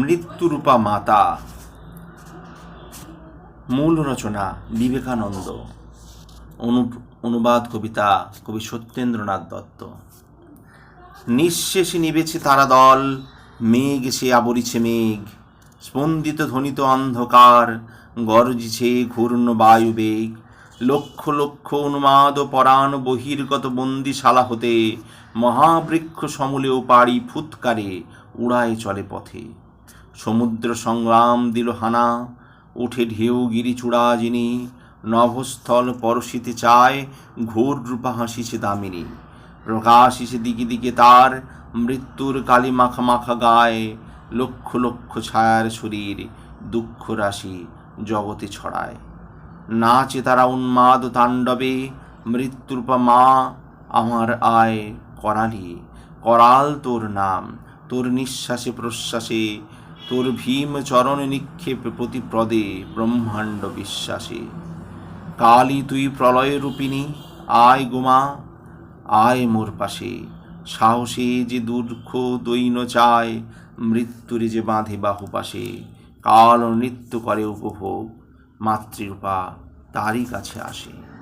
মৃত্যুরূপা মাতা মূল রচনা বিবেকানন্দ। অনু অনুবাদ কবিতা কবি সত্যেন্দ্রনাথ দত্ত। নিঃশেষে নিবেছে তারা দল, মেঘ সে আবরিছে মেঘ। স্পন্দিত ধ্বনিত অন্ধকার, গর্জিছে ঘূর্ণ বায়ুবেগ লক্ষ লক্ষ উন্মাদ পরাণ বহির্গত বন্দিশালা হতে, মহাবৃক্ষ সমূলেও পাড়ি ফুৎকারে উড়ায় চলে পথে। সমুদ্র সংগ্রাম দিল হানা উঠে ঢেউ গিরি চূড়া যিনি নভস্থল পরশিতে চায়, ঘোর রূপা হাসিছে দামিনী। প্রকাশিছে দিকে দিকে তার, মৃত্যুর কালি মাখা মাখা গায়ে, লক্ষ লক্ষ ছায়ার শরীর, দুঃখ রাশি জগতে ছড়ায়। নাচে তারা উন্মাদ তাণ্ডবে মৃত্যুরূপা মা, আমার আয় করালি। করাল তোর নাম, তোর নিঃশ্বাসে প্রশ্বাসে তোর ভীম চরণ নিক্ষেপ প্রতিপ্রদে ব্রহ্মাণ্ড বিশ্বাসে। কালী তুই প্রলয় রূপিণী, আয় গোমা আয় মোর পাশে। সাহসে যে দুর্খ দৈন চায়, মৃত্যুরে যে বাঁধে বাহু পাশে। কাল নৃত্য করে উপভোগ, মাতৃরূপা তারই কাছে আসে।